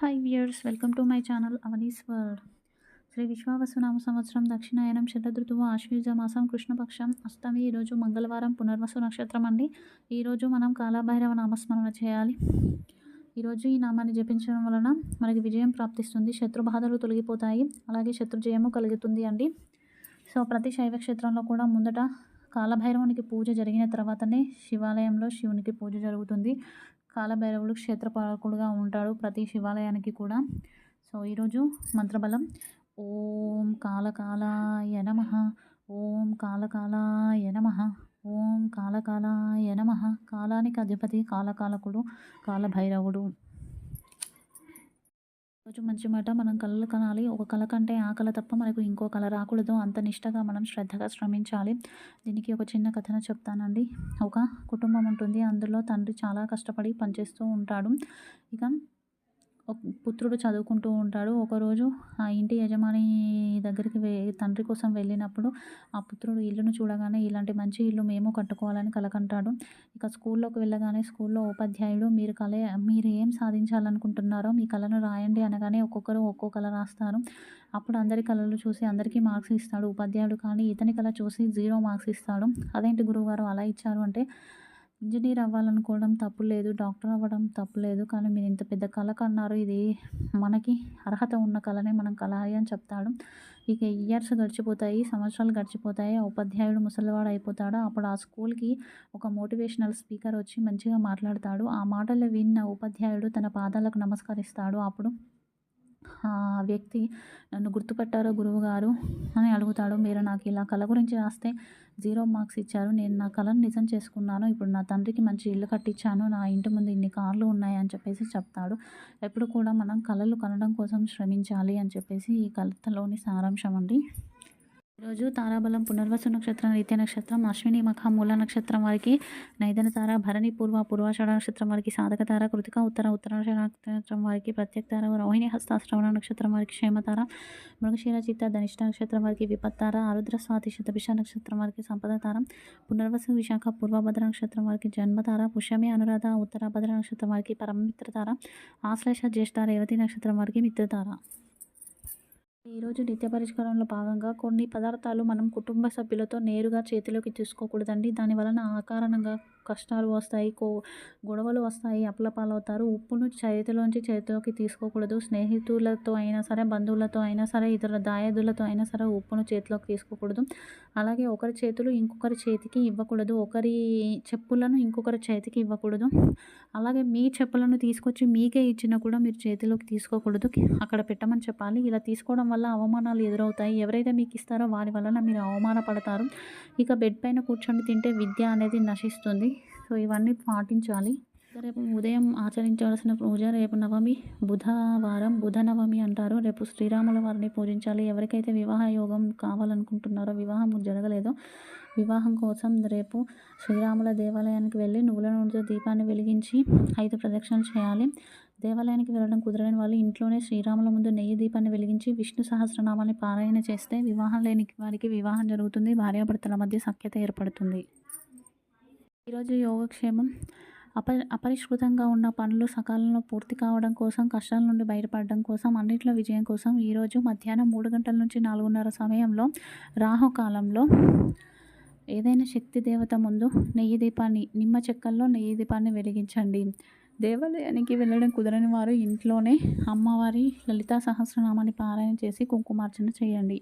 Hi viewers welcome to my channel Avani's world. Shri విశ్వావసునామ సంవత్సరం దక్షిణాయనం శరదృతువు ఆశ్వీజ మాసం కృష్ణపక్షం అష్టమి ఈరోజు మంగళవారం పునర్వసు నక్షత్రం అండి. ఈరోజు మనం కాలభైరవ నామస్మరణ చేయాలి. ఈరోజు ఈ నామాన్ని జపించడం వలన మనకి విజయం ప్రాప్తిస్తుంది శత్రు బాధలు తొలగిపోతాయి అలాగే శత్రు జయము కలుగుతుంది అండి. సో ప్రతి శైవ క్షేత్రంలో కూడా ముందట కాలభైరవునికి పూజ జరిగిన తర్వాతనే శివాలయంలో శివునికి పూజ జరుగుతుంది. కాలభైరవుడు క్షేత్రపాలకుడుగా ఉంటాడు ప్రతి శివాలయానికి కూడా. సో ఈరోజు మంత్రబలం. ఓం కాలకాలాయ నమ. ఓం కాలకాలాయ నమ. ఓం కాలకాలాయ నమ. కాలానికి అధిపతి కాలకాలకుడు కాలభైరవుడు. రోజు మంచి మాట మనం కళలు కనాలి. ఒక కళ కంటే ఆ కళ తప్ప మనకు ఇంకో కళ రాకూడదు. అంత నిష్టగా మనం శ్రద్ధగా శ్రమించాలి. దీనికి ఒక చిన్న కథన చెప్తానండి. ఒక కుటుంబం ఉంటుంది. అందులో తండ్రి చాలా కష్టపడి పనిచేస్తూ ఉంటాడు. ఇక పుత్రుడు చదువుకుంటూ ఉంటాడు. ఒకరోజు ఆ ఇంటి యజమాని దగ్గరికి వె తండ్రి కోసం వెళ్ళినప్పుడు ఆ పుత్రుడు ఇల్లును చూడగానే ఇలాంటి మంచి ఇల్లు మేము కట్టుకోవాలని కలకంటాడు. ఇక స్కూల్లోకి వెళ్ళగానే స్కూల్లో ఉపాధ్యాయుడు మీరు కళ మీరు ఏం సాధించాలనుకుంటున్నారో మీ కళను రాయండి అనగానే ఒక్కొక్కరు ఒక్కో కళ రాస్తారు. అప్పుడు అందరి కళలు చూసి అందరికీ మార్క్స్ ఇస్తాడు. ఉపాధ్యాయుడు కానీ ఇతని కళ చూసి జీరో మార్క్స్ ఇస్తాడు. అదేంటి గురువుగారు అలా ఇచ్చారు అంటే ఇంజనీర్ అవ్వాలనుకోవడం తప్పు లేదు డాక్టర్ అవ్వడం తప్పు లేదు కానీ మీరు ఇంత పెద్ద కళ కన్నారు. ఇది మనకి అర్హత ఉన్న కళనే మనం కళాయి అని చెప్తాడు. ఇక ఇయర్స్ గడిచిపోతాయి సంవత్సరాలు గడిచిపోతాయి. ఆ ఉపాధ్యాయుడు ముసలివాడు అయిపోతాడు. అప్పుడు ఆ స్కూల్కి ఒక మోటివేషనల్ స్పీకర్ వచ్చి మంచిగా మాట్లాడతాడు. ఆ మాటలు విన్న ఉపాధ్యాయుడు తన పాదాలకు నమస్కరిస్తాడు. అప్పుడు వ్యక్తి నన్ను గుర్తుపట్టారో గురువుగారు అని అడుగుతాడు మీరు నాకు ఇలా కళ గురించి రాస్తే జీరో మార్క్స్ ఇచ్చారు. నేను నా కళను నిజం చేసుకున్నాను. ఇప్పుడు నా తండ్రికి మంచి ఇల్లు కట్టించాను. నా ఇంటి ముందు ఇన్ని కార్లు ఉన్నాయి అని చెప్పేసి చెప్తాడు. ఎప్పుడు కూడా మనం కళలు కనడం కోసం శ్రమించాలి అని చెప్పేసి ఈ కళలోని సారాంశం అండి. ఈరోజు తారాబలం పునర్వసు నక్షత్రం రీత్య నక్షత్రం అశ్విని మఖ మూల నక్షత్రం వారికి నైదన తార భరణి పూర్వ పూర్వాషాఢ నక్షత్రం వారికి సాధక తార కృతిక ఉత్తర ఉత్తరాషాఢ నక్షత్రం వారికి ప్రత్యేక తార రోహిణి హస్త శ్రవణ నక్షత్రం వారికి క్షేమతార మృగశీల చిత్త ధనిష్ట నక్షత్రం వారికి విపత్తార ఆరుద్ర స్వాతి శతభిష నక్షత్రం వారికి సంపద తారం పునర్వసు విశాఖ పూర్వభద్ర నక్షత్రం వారికి జన్మతార పుష్యమి అనురాధ ఉత్తరాభద్ర నక్షత్రం వారికి పరమమిత్రతార ఆశ్లేష జ్యేష్ఠ రేవతి నక్షత్రం వారికి మిత్రతార ఈరోజు నిత్య పరిష్కారంలో భాగంగా కొన్ని పదార్థాలు మనం కుటుంబ సభ్యులతో నేరుగా చేతిలోకి తీసుకోకూడదండి. దాని వలన ఆ కారణంగా కష్టాలు వస్తాయి కో గొడవలు వస్తాయి అప్లపాలవుతారు. ఉప్పును చేతిలోంచి చేతిలోకి తీసుకోకూడదు. స్నేహితులతో అయినా సరే బంధువులతో అయినా సరే ఇతర దాయాదులతో అయినా సరే ఉప్పును చేతిలోకి తీసుకోకూడదు. అలాగే ఒకరి చేతులు ఇంకొకరి చేతికి ఇవ్వకూడదు. ఒకరి చెప్పులను ఇంకొకరి చేతికి ఇవ్వకూడదు. అలాగే మీ చెప్పులను తీసుకొచ్చి మీకే ఇచ్చినా కూడా మీరు చేతిలోకి తీసుకోకూడదు. అక్కడ పెట్టమని చెప్పాలి. ఇలా తీసుకోవడం వల్ల అవమానాలు ఎదురవుతాయి. ఎవరైతే మీకు ఇస్తారో వారి వలన మీరు అవమానపడతారు. ఇక బెడ్ పైన కూర్చొని తింటే విద్య అనేది నశిస్తుంది. సో ఇవన్నీ పాటించాలి. రేపు ఉదయం ఆచరించవలసిన పూజ రేపు నవమి బుధవారం బుధ నవమి అంటారు. రేపు శ్రీరాముల వారిని పూజించాలి. ఎవరికైతే వివాహ యోగం కావాలనుకుంటున్నారో వివాహం జరగలేదో. వివాహం కోసం రేపు శ్రీరాముల దేవాలయానికి వెళ్ళి నువ్వుల నూనెతో దీపాన్ని వెలిగించి ఐదు ప్రదక్షిణలు చేయాలి. దేవాలయానికి వెళ్ళడం కుదరని వాళ్ళు ఇంట్లోనే శ్రీరాముల ముందు నెయ్యి దీపాన్ని వెలిగించి విష్ణు సహస్రనామాన్ని పారాయణ చేస్తే వివాహం లేని వారికి వివాహం జరుగుతుంది. భార్యాభర్తల మధ్య సఖ్యత ఏర్పడుతుంది. ఈరోజు యోగక్షేమం అప అపరిష్కృతంగా ఉన్న పనులు సకాలంలో పూర్తి కావడం కోసం కష్టాల నుండి బయటపడడం కోసం అన్నింటిలో విజయం కోసం ఈరోజు మధ్యాహ్నం మూడు గంటల నుంచి నాలుగున్నర సమయంలో రాహుకాలంలో ఏదైనా శక్తి దేవత ముందు నెయ్యి దీపాన్ని నిమ్మ చెక్కల్లో నెయ్యి దీపాన్ని వెలిగించండి. దేవాలయానికి వెళ్ళడం కుదరని వారు ఇంట్లోనే అమ్మవారి లలితా సహస్రనామాన్ని పారాయణ చేసి కుంకుమార్చన చేయండి.